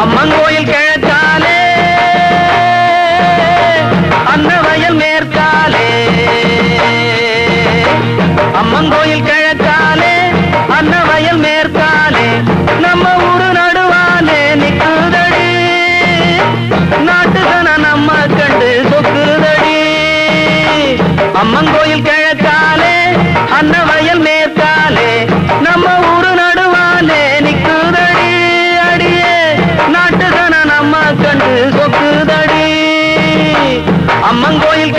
அம்மங்கோயில் கிழக்காலே அன்னவயல் மேற்காலே அம்மன் அம்மன் கோயில் கிழக்காலே அன்னவயல் மேற்காலே நம்ம ஊரு நடுவாலே நிக்குதடி அடியே நாட்டுதன நம்ம கண்டு சொக்குதடி. அம்மன் கோயில்